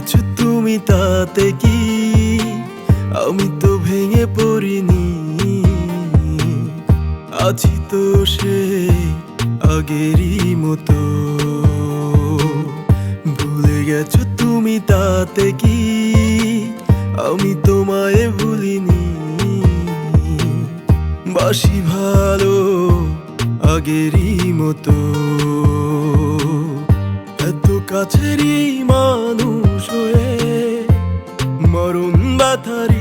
গেছো তুমি তাতে কি? আমি তো ভেঙে পড়িনি। আছি তো সে আগেরই মতো। ভুলে গেছো তুমি তাতে কি? আমি তোমায় ভুলিনি। বাসি ভালো আগেরই মতো। এত কাছেরই মানুষ आधारित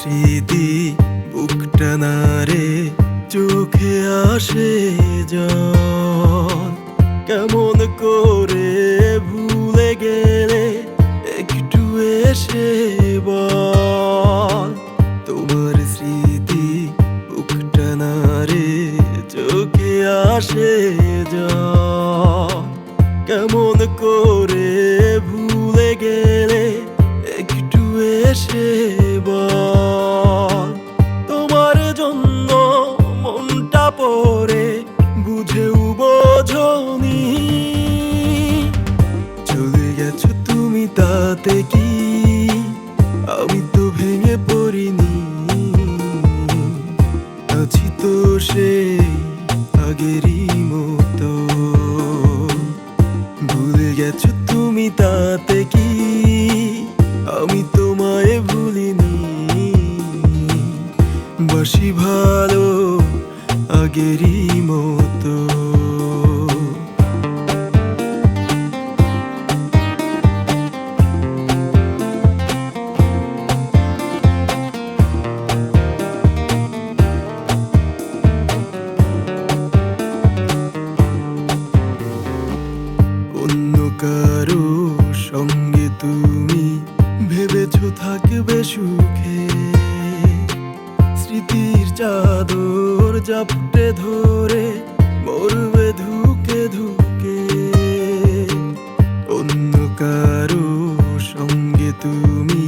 স্মৃতি বুকটা নারে চোখে আসে জল কেমন করে ভুলে গেলে একটু এসে বল। তোমার স্মৃতি বুকটা নারে চোখে আসে জল কেমন করে ভুলে গেলে একটু এসে বল। তাতে কি? আমি তো ভেঙে পড়িনি। আছি তো সে আগেরই মতো। ভুলে গেছো তুমি তাতে কি? আমি তোমায় ভুলিনি। বাসি ভালো আগেরই মতো। থাকবে সুখে। স্মৃতির চাদর জাপটে ধরে মরবে ধুকে ধুকে। অন্য কারও সঙ্গে তুমি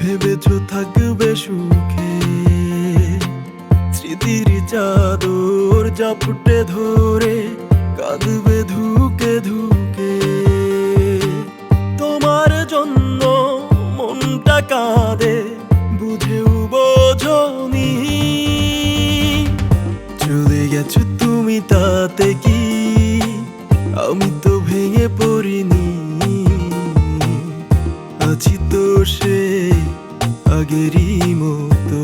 ভেবেছো থাকবে সুখে। স্মৃতির চাদর জাপটে ধরে কাঁদবে ধুকে ধুকে। মনটা কাঁদে, বুঝেও বোঝনি। চলে গেছো তুমি তাতে কি? আমি তো ভেঙে পড়িনি। আছি তো সে আগেরই মতো।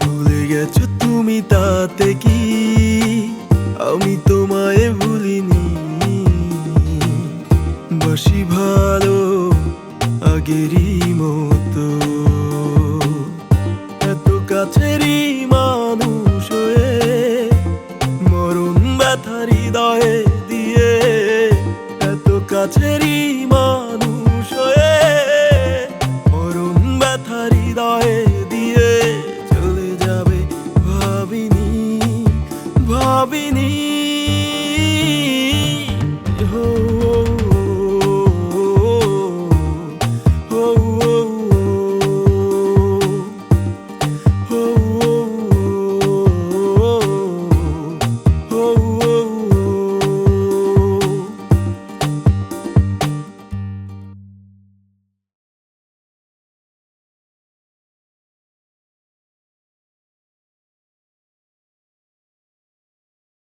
ভুলে গেছো তুমি তাতে কি? আমি তোমায় ভুলিনি। বাসি ভালো আগেরই মতো এত